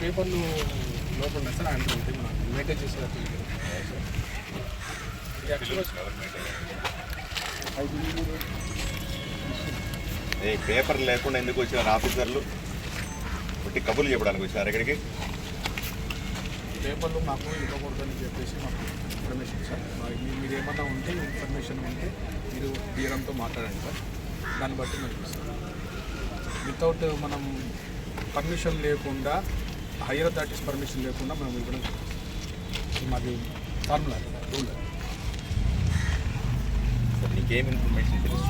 పేపర్లు లోపల సార్ ఆయన ఉంటే మనం మెయింటైన్ చేసేటట్టు ఏ పేపర్ లేకుండా ఎందుకు వచ్చారు ఆఫీసర్లు? పుట్టి కబుర్లు చెప్పడానికి వచ్చారు ఇక్కడికి. పేపర్లు మాకు ఇవ్వకూడదని చెప్పేసి మాకు ఇన్ఫర్మేషన్ సార్ మీరు ఏమన్నా ఉంటే ఇన్ఫర్మేషన్ ఉంటే మీరు డీఎంతో మాట్లాడండి సార్. దాన్ని బట్టి మేము ఇస్తాం వితౌట్ మనం పర్మిషన్ లేకుండా హైయర్ అథారిటీస్ పర్మిషన్ లేకుండా మనం ఇవ్వడం మాది ఫార్ములా. రూల్. ఇన్ఫర్మేషన్ తెలుసు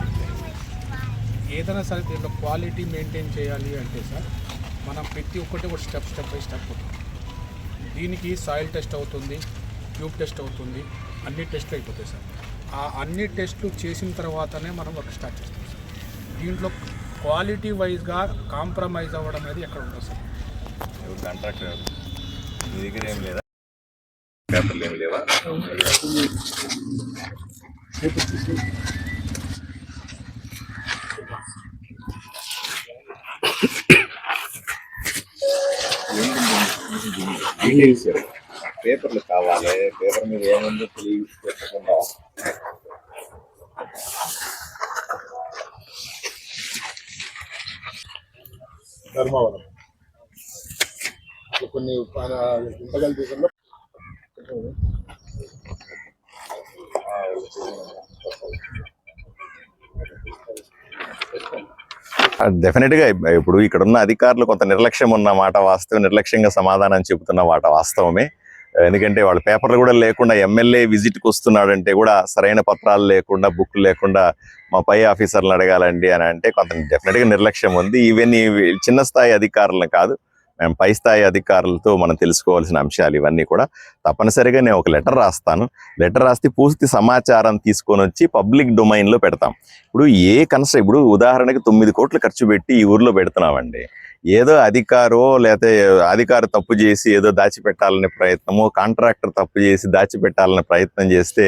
ఏదైనా సరే దీంట్లో క్వాలిటీ మెయింటైన్ చేయాలి అంటే సార్ మనం ప్రతి ఒక్కటి ఒక స్టెప్ స్టెప్ బై స్టెప్ దీనికి సాయిల్ టెస్ట్ అవుతుంది ట్యూబ్ టెస్ట్ అవుతుంది అన్ని టెస్ట్లు అయిపోతాయి సార్. ఆ అన్ని టెస్ట్లు చేసిన తర్వాతనే మనం వర్క్ స్టార్ట్ చేస్తాం సార్. దీంట్లో క్వాలిటీ వైజ్గా కాంప్రమైజ్ అవ్వడం అనేది ఎక్కడ ఉండదు సార్. ఎవరు కాంట్రాక్టర్ మీ దగ్గర ఏం లేదా? పేపర్లు ఏం లేవా పేపర్లు కావాలి పేపర్ మీద ఏముందో తెలియకుండా ధర్మవరం. కొన్ని గుంటగల దేశంలో డెఫినెట్గా ఇప్పుడు ఇక్కడ ఉన్న అధికారులు కొంత నిర్లక్ష్యం ఉన్న మాట వాస్తవం నిర్లక్ష్యంగా సమాధానం చెబుతున్న మాట వాస్తవమే. ఎందుకంటే వాళ్ళ పేపర్లు కూడా లేకుండా ఎమ్మెల్యే విజిట్కి వస్తున్నాడంటే కూడా సరైన పత్రాలు లేకుండా బుక్ లేకుండా మా పై ఆఫీసర్లు అడగాలండి అని అంటే కొంత డెఫినెట్గా నిర్లక్ష్యం ఉంది. ఈవెన్ చిన్న స్థాయి అధికారులను కాదు. మేము పై స్థాయి అధికారులతో మనం తెలుసుకోవాల్సిన అంశాలు ఇవన్నీ కూడా తప్పనిసరిగా నేను ఒక లెటర్ రాస్తాను. లెటర్ రాస్తే పూర్తి సమాచారం తీసుకొని వచ్చి పబ్లిక్ డొమైన్లో పెడతాం. ఇప్పుడు ఏ కన్స్ట్ర ఇప్పుడు ఉదాహరణకి తొమ్మిది కోట్లు ఖర్చు పెట్టి ఈ ఊర్లో పెడుతున్నామండి. ఏదో అధికారో లేకపోతే అధికారి తప్పు చేసి ఏదో దాచిపెట్టాలనే ప్రయత్నమో కాంట్రాక్టర్ తప్పు చేసి దాచిపెట్టాలనే ప్రయత్నం చేస్తే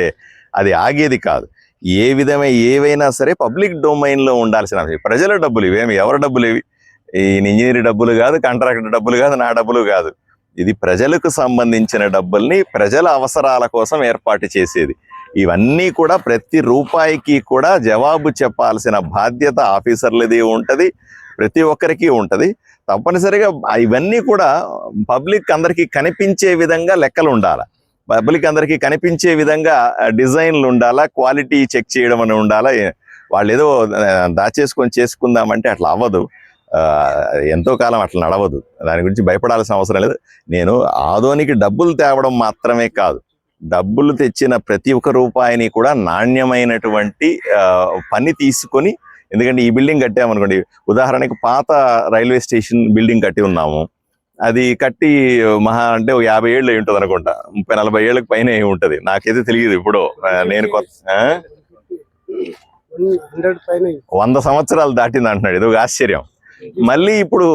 అది ఆగేది కాదు. ఏ విధమైన ఏవైనా సరే పబ్లిక్ డొమైన్లో ఉండాల్సిన అంశం. ప్రజల డబ్బులు ఇవేమి? ఎవరి డబ్బులు ఇవి? ఈ ఇంజనీర్ డబ్బులు కాదు కాంట్రాక్టర్ డబ్బులు కాదు నా డబ్బులు కాదు. ఇది ప్రజలకు సంబంధించిన డబ్బుల్ని ప్రజల అవసరాల కోసం ఏర్పాటు చేసేది. ఇవన్నీ కూడా ప్రతి రూపాయికి కూడా జవాబు చెప్పాల్సిన బాధ్యత ఆఫీసర్లది ఉంటుంది ప్రతి ఒక్కరికి ఉంటుంది. తప్పనిసరిగా ఇవన్నీ కూడా పబ్లిక్ అందరికీ కనిపించే విధంగా లెక్కలు ఉండాలి? పబ్లిక్ అందరికీ కనిపించే విధంగా డిజైన్లు ఉండాలా? క్వాలిటీ చెక్ చేయడం అని ఉండాలా? వాళ్ళు ఏదో దాచేసుకొని చేసుకుందామంటే అట్లా అవ్వదు. ఎంతో కాలం అట్లా నడవదు. దాని గురించి భయపడాల్సిన అవసరం లేదు. నేను ఆదోనికి డబ్బులు తేవడం మాత్రమే కాదు డబ్బులు తెచ్చిన ప్రతి ఒక్క రూపాయిని కూడా నాణ్యమైనటువంటి పని తీసుకొని ఎందుకంటే ఈ బిల్డింగ్ కట్టామనుకోండి ఉదాహరణకి పాత రైల్వే స్టేషన్ బిల్డింగ్ కట్టి ఉన్నాము. అది కట్టి మహా అంటే ఒక యాభై ఏళ్ళు అయి ఉంటుంది అనుకుంటా. ముప్పై నలభై ఏళ్ళకి పైన అయి ఉంటది. నాకైతే తెలియదు ఇప్పుడు. నేను కొత్త వంద సంవత్సరాలు దాటింది అంటున్నాడు. ఇది ఒక ఆశ్చర్యం. మళ్ళీ ఇప్పుడు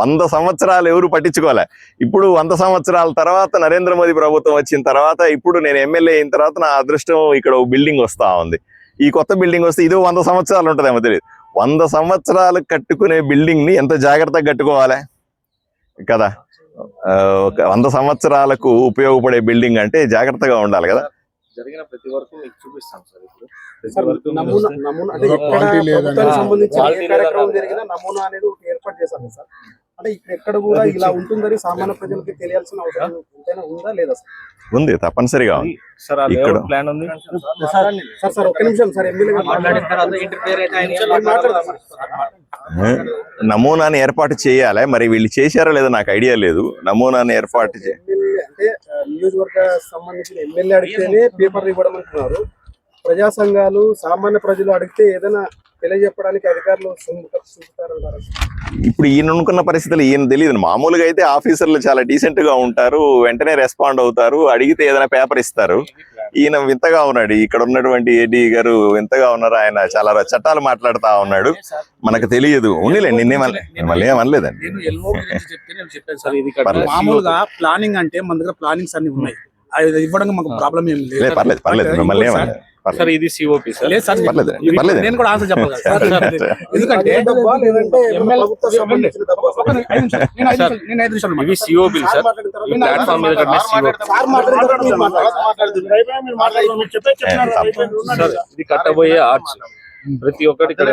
వంద సంవత్సరాలు ఎవరు పట్టించుకోలే. ఇప్పుడు వంద సంవత్సరాల తర్వాత నరేంద్ర మోదీ ప్రభుత్వం వచ్చిన తర్వాత ఇప్పుడు నేను ఎమ్మెల్యే అయిన తర్వాత నా అదృష్టం ఇక్కడ ఒక బిల్డింగ్ వస్తా ఉంది. ఈ కొత్త బిల్డింగ్ వస్తే ఇది వంద సంవత్సరాలు ఉంటుందేమో తెలియదు వంద సంవత్సరాలు కట్టుకునే బిల్డింగ్ని ఎంత జాగ్రత్తగా కట్టుకోవాలి? కదా? ఒక వంద సంవత్సరాలకు ఉపయోగపడే బిల్డింగ్ అంటే జాగ్రత్తగా ఉండాలి కదా? జరిగిన ప్రతి వరకు మీకు చూపిస్తాం సార్ ఇప్పుడు. నమూనా అనేది ఏర్పాటు చేశారు సార్. అంటే ఇక్కడ ఎక్కడ కూడా ఇలా ఉంటుందని సామాన్య ప్రజలకి తెలియాల్సిన అవసరం ఎంతైనా ఉందా లేదా సార్? ఉంది తప్పనిసరిగా ఉంది. సార్ ఆ ఇక్కడ- లేఅవుట్ ప్లాన్ ఉంది. సార్ సార్ ఒక్క నిమిషం సార్? నమూనాని ఏర్పాటు చేయాలి. మరి వీళ్ళు చేశారో లేదో నాకు ఐడియా లేదు. నమూనాని ఏర్పాటు అంటే నియోజకవర్గ సంబంధించిన ఎమ్మెల్యే అడిగితేనే పేపర్ ఇవ్వడం అంటున్నారు. ప్రజా సంఘాలు సామాన్య ప్రజలు అడిగితే ఏదైనా తెలియజెప్పడానికి అధికారులు చూపుతారంటారు ఇప్పుడు ఈయన అనుకున్న పరిస్థితులు ఈయన తెలియదు. మామూలుగా అయితే ఆఫీసర్లు చాలా డీసెంట్గా ఉంటారు వెంటనే రెస్పాండ్ అవుతారు అడిగితే ఏదైనా పేపర్ ఇస్తారు. ఈయన వింతగా ఉన్నాడు. ఇక్కడ ఉన్నటువంటి ఏడీ గారు వింతగా ఉన్నారు. ఆయన చాలా చట్టాలు మాట్లాడుతా ఉన్నాడు. మనకు తెలియదు. నిన్నే మళ్ళీ ఏమనలేదండి నేను ఎల్ఓ గురించి చెప్తే నేను చెప్పాను సార్. సార్ ఇది ఇక్కడ పర్లేదు. మామూలుగా ప్లానింగ్ అంటే మన దగ్గర ప్లానింగ్స్ అన్ని ఉన్నాయి. అది ఇవ్వడానికి మాకు ప్రాబ్లం ఏం లే, పర్లేదు పర్లేదు. మిమ్మల్ని ఏమనలేదు సార్ ఇది సిఓపి సార్. లేదు సార్ పర్లేదు. నేను కూడా ఆన్సర్ సార్. ఎందుకంటే నేను ఐదు నిమిషాలు, ఇవి సిఓ బిల్ సార్ ఈ ప్లాట్ఫామ్ మీద కట్టిన సార్ ఇది కట్టబోయే ఆర్చ్ ప్రతి ఒక్కటి ఇక్కడ.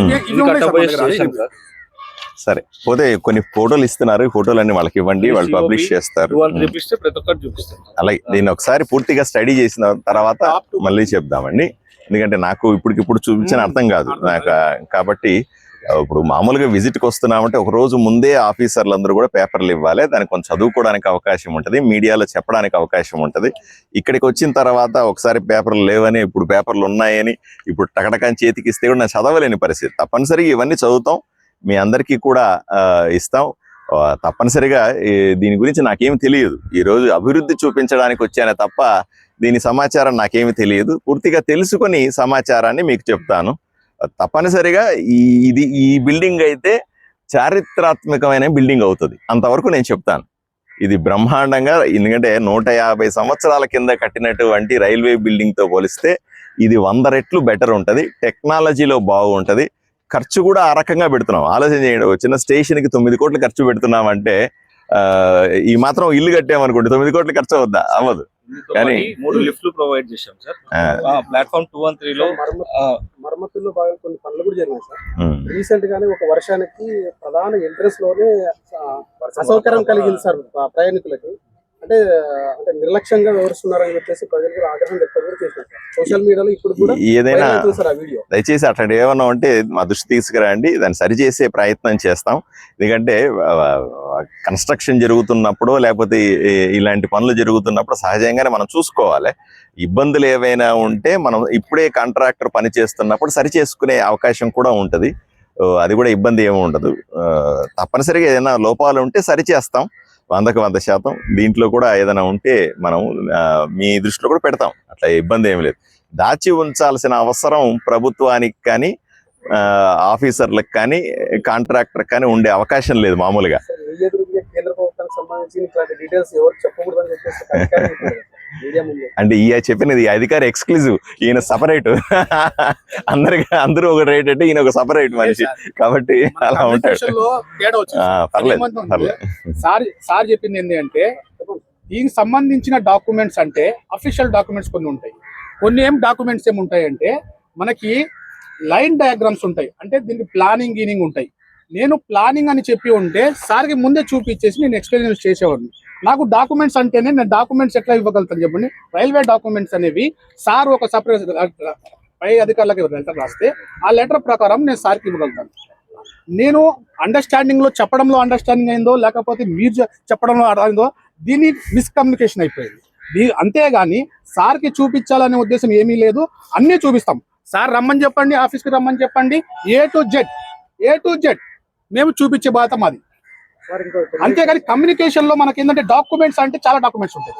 ఇవి ఇది కట్టబోయే. Station sir. సరే. పోతే కొన్ని ఫోటోలు ఇస్తున్నారు. ఈ ఫోటోలన్నీ వాళ్ళకి ఇవ్వండి. వాళ్ళు పబ్లిష్ చేస్తారు. ప్రతి ఒక్కటి అలాగే దీన్ని ఒకసారి పూర్తిగా స్టడీ చేసిన తర్వాత మళ్ళీ చెప్దామండి. ఎందుకంటే నాకు ఇప్పటికిప్పుడు చూపించిన అర్థం కాదు. నాకు కాబట్టి ఇప్పుడు మామూలుగా visit కి వస్తున్నామంటే ఒక రోజు ముందే ఆఫీసర్లు అందరూ కూడా పేపర్లు ఇవ్వాలి. దానికి కొంచెం చదువుకోవడానికి అవకాశం ఉంటుంది. మీడియాలో చెప్పడానికి అవకాశం ఉంటుంది. ఇక్కడికి వచ్చిన తర్వాత ఒకసారి పేపర్లు లేవని ఇప్పుడు పేపర్లు ఉన్నాయని ఇప్పుడు టకటకాని చేతికి ఇస్తే కూడా నేను చదవలేని పరిస్థితి. తప్పనిసరిగా ఇవన్నీ చదువుతాం. మీ అందరికీ కూడా ఇస్తాం. తప్పనిసరిగా దీని గురించి నాకేమి తెలియదు. ఈ రోజు అభివృద్ధి చూపించడానికి వచ్చానే తప్ప దీని సమాచారం నాకేమి తెలియదు. పూర్తిగా తెలుసుకొని సమాచారాన్ని మీకు చెప్తాను. తప్పనిసరిగా ఈ ఇది ఈ బిల్డింగ్ అయితే చారిత్రాత్మకమైన బిల్డింగ్ అవుతుంది. అంతవరకు నేను చెప్తాను. ఇది బ్రహ్మాండంగా ఎందుకంటే నూట యాభై సంవత్సరాల కింద కట్టినటువంటి రైల్వే బిల్డింగ్తో పోలిస్తే ఇది వంద రెట్లు బెటర్ ఉంటది. టెక్నాలజీలో బాగుంటది. ఖర్చు కూడా ఆ రకంగా పెడుతున్నాం. ఆలోచన చేయండి ఒక చిన్న స్టేషన్కి తొమ్మిది కోట్లు ఖర్చు పెడుతున్నాం అంటే ఆ, ఈ మాత్రం ఇల్లు కట్టామనుకోండి తొమ్మిది కోట్లు ఖర్చు అవుద్దా అవ్వదు. కానీ- మూడు లిఫ్ట్లు ప్రొవైడ్ చేశాం సార్. ఆ, ప్లాట్ఫామ్ టూ వన్ త్రీలో మరమ్మతుల్లో భాగంగా కొన్ని పనులు కూడా జరిగినాయి సార్. రీసెంట్ గానే ఒక వర్షానికి ప్రధాన ఎంట్రెన్స్లోనే అసౌకర్యం కలిగింది సార్ ప్రయాణికులకి. అంటే అంటే నిర్లక్ష్యంగా వివరిస్తున్నారని చెప్పేసి ప్రజలు కూడా ఆగ్రహం వ్యక్తం కూడా సార్ సోషల్ మీడియాలో ఇప్పుడు కూడా ఏదైనా వీడియో. దయచేసి అట్లాంటి ఏమన్నా ఉంటే మా దృష్టి తీసుకురండి. దాన్ని సరిచేసే ప్రయత్నం చేస్తాం. ఎందుకంటే కన్స్ట్రక్షన్ జరుగుతున్నప్పుడు లేకపోతే ఇలాంటి పనులు జరుగుతున్నప్పుడు సహజంగానే మనం చూసుకోవాలి. ఇబ్బందులు ఏవైనా ఉంటే మనం ఇప్పుడే కాంట్రాక్టర్ పని చేస్తున్నప్పుడు సరి చేసుకునే అవకాశం కూడా ఉంటది. అది కూడా ఇబ్బంది ఏమి ఉండదు. తప్పనిసరిగా ఏదైనా లోపాలు ఉంటే సరి చేస్తాం. వందకు వంద శాతం దీంట్లో కూడా ఏదైనా ఉంటే మనం మీ దృష్టిలో కూడా పెడతాం. అట్లా ఇబ్బంది ఏమి లేదు. దాచి ఉంచాల్సిన అవసరం ప్రభుత్వానికి కానీ ఆఫీసర్లకు కానీ కాంట్రాక్టర్ కానీ ఉండే అవకాశం లేదు మామూలుగా. సంబంధించి డీటెయిల్స్ ఎవరు చెప్పకూడదని చెప్పేసి అంటే ఈ చెప్పినది ఈ అధికారి ఎక్స్క్లూజివ్ ఈయన సపరేట్ అందరికి అందరూ ఒక రేట్ అంటే ఈయన ఒక సపరేట్ మనిషి. కాబట్టి అలా ఉంటాడు. సార్. పర్లేదు అదేమంటుంది? పర్లేదు. సార్ సార్ చెప్పింది ఏంటి అంటే దీనికి సంబంధించిన డాక్యుమెంట్స్ అంటే అఫీషియల్ డాక్యుమెంట్స్ కొన్ని ఉంటాయి. కొన్ని ఏం డాక్యుమెంట్స్ ఏమి ఉంటాయి అంటే మనకి లైన్ డయాగ్రామ్స్ ఉంటాయి. అంటే దీనికి ప్లానింగ్ గీనింగ్ ఉంటాయి. నేను ప్లానింగ్ అని చెప్పి ఉంటే సార్కి ముందే చూపించేసి నేను ఎక్స్పీరియన్స్ చేసేవాడిని. నాకు డాక్యుమెంట్స్ అంటేనే నేను డాక్యుమెంట్స్ ఎట్లా ఇవ్వగలుగుతాను చెప్పండి? రైల్వే డాక్యుమెంట్స్ అనేవి సార్ ఒక సపరేట్ పై అధికారులకు లెటర్ రాస్తే ఆ లెటర్ ప్రకారం నేను సార్కి ఇవ్వగలుగుతాను. నేను అండర్స్టాండింగ్లో చెప్పడంలో అండర్స్టాండింగ్ అయిందో లేకపోతే మీరు చెప్పడంలో అయిందో దీని మిస్కమ్యూనికేషన్ అయిపోయింది. దీ అంతేగాని సార్కి చూపించాలనే ఉద్దేశం ఏమీ లేదు అన్నీ చూపిస్తాం. సార్ రమ్మని చెప్పండి ఆఫీస్కి రమ్మని చెప్పండి A to Z A to Z మేము చూపించే బాధం మాది. అంతేగాని కమ్యూనికేషన్లో మనకి ఏంటంటే డాక్యుమెంట్స్ అంటే చాలా డాక్యుమెంట్స్ ఉంటాయి.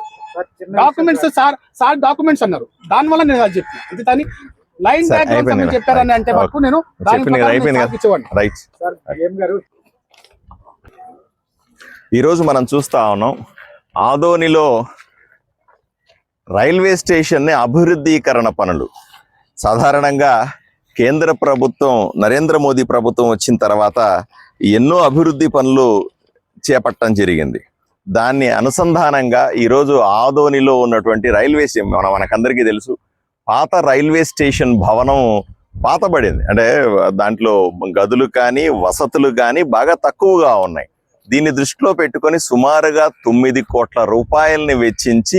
Documents sir. సార్ డాక్యుమెంట్స్ అన్నారు. దాని వల్ల నేను అది చెప్పిన. అంతే దాని లైన్ డయాగ్రామ్స్ అని. చెప్పారని అంటే మటుకు నేను ఈరోజు మనం చూస్తా ఉన్నాం ఆదోనిలో రైల్వే స్టేషన్ అభివృద్ధీకరణ పనులు. సాధారణంగా కేంద్ర ప్రభుత్వం నరేంద్ర మోదీ ప్రభుత్వం వచ్చిన తర్వాత ఎన్నో అభివృద్ధి పనులు చేపట్టడం జరిగింది. దాన్ని అనుసంధానంగా ఈరోజు ఆదోనిలో ఉన్నటువంటి రైల్వే మన మనకందరికీ తెలుసు. పాత రైల్వే స్టేషన్ భవనం పాతబడింది. అంటే దాంట్లో గదులు కానీ వసతులు కానీ బాగా తక్కువగా ఉన్నాయి. దీన్ని దృష్టిలో పెట్టుకొని సుమారుగా తొమ్మిది కోట్ల రూపాయలని వెచ్చించి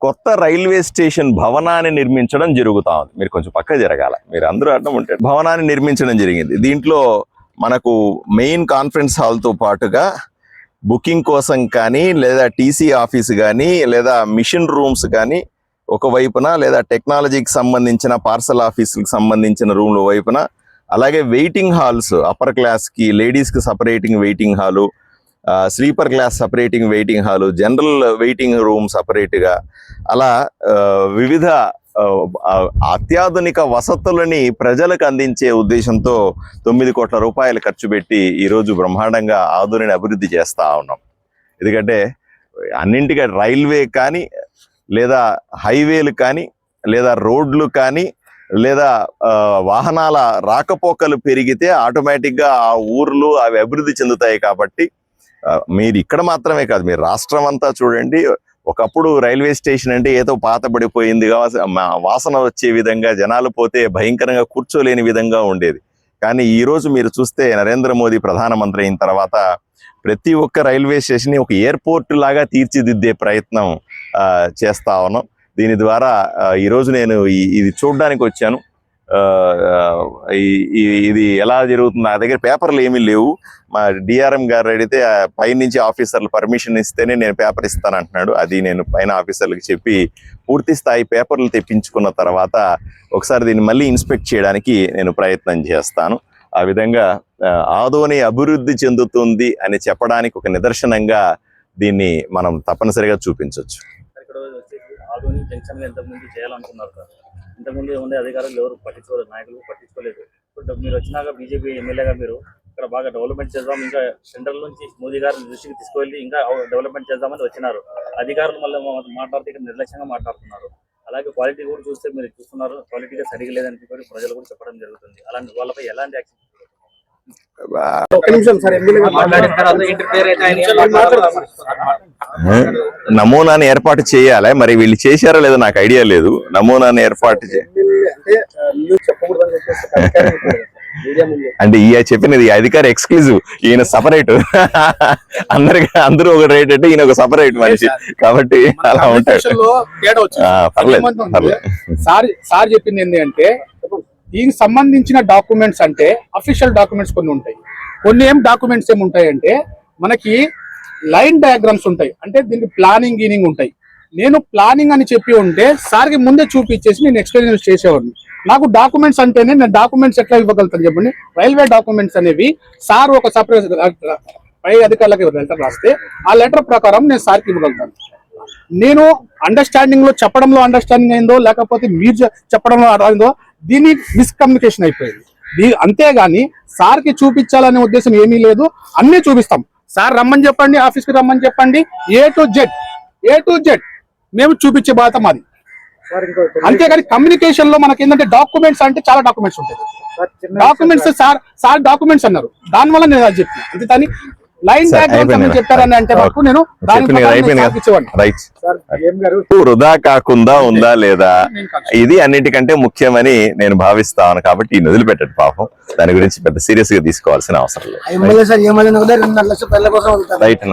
కొత్త రైల్వే స్టేషన్ భవనాన్ని నిర్మించడం జరుగుతా ఉంది. మీరు కొంచెం పక్క జరగాల. మీరు అందరూ అర్థం ఉంటే భవనాన్ని నిర్మించడం జరిగింది. దీంట్లో మనకు మెయిన్ కాన్ఫరెన్స్ హాల్తో పాటుగా బుకింగ్ కోసం కానీ లేదా టీసీ ఆఫీస్ కానీ లేదా మిషన్ రూమ్స్ కానీ ఒక వైపున లేదా టెక్నాలజీకి సంబంధించిన పార్సల్ ఆఫీసులకు సంబంధించిన రూమ్ల వైపున అలాగే వెయిటింగ్ హాల్స్ అప్పర్ క్లాస్కి లేడీస్కి separating waiting hall sleeper class separating waiting hall general waiting room సపరేట్గా అలా వివిధ అత్యాధునిక వసతులని ప్రజలకు అందించే ఉద్దేశంతో తొమ్మిది కోట్ల రూపాయలు ఖర్చు పెట్టి ఈరోజు బ్రహ్మాండంగా ఆధునిని అభివృద్ధి చేస్తూ ఉన్నాం. ఎందుకంటే అన్నింటిగా రైల్వే కానీ లేదా హైవేలు కానీ లేదా రోడ్లు కానీ లేదా వాహనాల రాకపోకలు పెరిగితే ఆటోమేటిక్గా ఆ ఊర్లు అవి అభివృద్ధి చెందుతాయి కాబట్టి మీరు ఇక్కడ మాత్రమే కాదు మీరు రాష్ట్రం అంతా చూడండి ఒకప్పుడు రైల్వే స్టేషన్ అంటే ఏదో పాతబడిపోయింది వాసన వచ్చే విధంగా జనాలు పోతే భయంకరంగా కూర్చోలేని విధంగా ఉండేది. కానీ ఈ రోజు మీరు చూస్తే నరేంద్ర మోదీ ప్రధానమంత్రి అయిన తర్వాత ప్రతి ఒక్క రైల్వే స్టేషన్ ఒక ఎయిర్పోర్ట్ లాగా తీర్చిదిద్దే ప్రయత్నం చేస్తా ఉన్నాం. దీని ద్వారా ఈరోజు నేను ఇది చూడడానికి వచ్చాను ఇది ఎలా జరుగుతుంది? నా దగ్గర పేపర్లు ఏమీ లేవు. మా డిఆర్ఎం గారు అడిగితే పైనుంచి ఆఫీసర్లు పర్మిషన్ ఇస్తేనే నేను పేపర్ ఇస్తాను అంటున్నాడు అది నేను పైన ఆఫీసర్లకు చెప్పి పూర్తి స్థాయి పేపర్లు తెప్పించుకున్న తర్వాత ఒకసారి దీన్ని మళ్ళీ ఇన్స్పెక్ట్ చేయడానికి నేను ప్రయత్నం చేస్తాను. ఆ విధంగా ఆదోని అభివృద్ధి చెందుతుంది అని చెప్పడానికి ఒక నిదర్శనంగా దీన్ని మనం తప్పనిసరిగా చూపించవచ్చు ఇక్కడ జంక్షన్ చేయాలనుకున్నారు ఇంతకుముందు ఉండే అధికారులు ఎవరు పట్టించుకోలేదు నాయకులు పట్టించుకోలేదు. ఇప్పుడు మీరు వచ్చినాక బీజేపీ ఎమ్మెల్యేగా మీరు ఇక్కడ బాగా డెవలప్మెంట్ చేద్దాం ఇంకా సెంట్రల్ నుంచి మోదీ గారి దృష్టికి తీసుకువెళ్ళి ఇంకా డెవలప్మెంట్ చేద్దామని వచ్చినారు. అధికారులు మళ్ళీ మాట్లాడితే ఇక్కడ నిర్లక్ష్యంగా మాట్లాడుతున్నారు. అలాగే క్వాలిటీ కూడా చూస్తే మీరు చూస్తున్నారు క్వాలిటీగా సరిగా లేదని చెప్పి ప్రజలు కూడా చెప్పడం జరుగుతుంది. అలాంటి వాళ్ళపై ఎలాంటి యాక్షన్ ఒక్క నిమిషం సార్ ఎమ్మెల్యే గారు మాట్లాడిన తర్వాత ఇంటర్ఫియర్ అయితే నమూనాని ఏర్పాటు చేయాలి? మరి వీళ్ళు చేశారో లేదో నాకు ఐడియా లేదు. నమూనాని ఏర్పాటు అంటే ఈ చెప్పినది అధికారి ఎక్స్క్లూజివ్ ఈయన సపరేట్ అందరికి అందరూ ఒక రేట్ అంటే ఈయన ఒక సపరేట్ మనిషి. కాబట్టి అలా ఉంటాడు. పర్లేదు? పర్లేదు. సార్ సార్ చెప్పింది ఏంటి అంటే దీనికి సంబంధించిన డాక్యుమెంట్స్ అంటే అఫీషియల్ డాక్యుమెంట్స్ కొన్ని ఉంటాయి. కొన్ని ఏం డాక్యుమెంట్స్ ఏమి ఉంటాయి అంటే మనకి లైన్ డయాగ్రామ్స్ ఉంటాయి. అంటే దీనికి ప్లానింగ్ గీనింగ్ ఉంటాయి. నేను ప్లానింగ్ అని చెప్పి ఉంటే సార్కి ముందే చూపించేసి నేను ఎక్స్పీరియన్స్ చేసేవాడిని. నాకు డాక్యుమెంట్స్ అంటేనే నేను డాక్యుమెంట్స్ ఎట్లా ఇవ్వగలుగుతాను చెప్పండి? రైల్వే డాక్యుమెంట్స్ అనేవి సార్ ఒక సపరేట్ పై అధికారులకు లెటర్ రాస్తే ఆ లెటర్ ప్రకారం నేను సార్కి ఇవ్వగలుగుతాను. నేను అండర్స్టాండింగ్లో చెప్పడంలో అండర్స్టాండింగ్ అయిందో లేకపోతే మీరు చెప్పడంలో అయిందో దీని మిస్కమ్యూనికేషన్ అయిపోయింది. అంతేగాని సార్కి చూపించాలనే ఉద్దేశం ఏమీ లేదు. అన్నీ చూపిస్తాం. సార్ రమ్మని చెప్పండి ఆఫీస్కి రమ్మని చెప్పండి. A to Z A to Z మేము చూపించే బాధ్యత మాది. అంతేగాని కమ్యూనికేషన్లో మనకి ఏంటంటే డాక్యుమెంట్స్ అంటే చాలా డాక్యుమెంట్స్ ఉంటాయి. Documents sir. సార్ డాక్యుమెంట్స్ అన్నారు. దాని వల్ల నేను అది చెప్పిన. అంతే కానీ లైన్. చెప్పారని అంటే నేను వృధా కాకుండా ఉందా లేదా. ఇది అన్నిటికంటే ముఖ్యమని నేను భావిస్తాను కాబట్టి ఈ వదిలిపెట్టండి పాపం. దాని గురించి పెద్ద సీరియస్గా తీసుకోవాల్సిన అవసరం లేదు. రైట్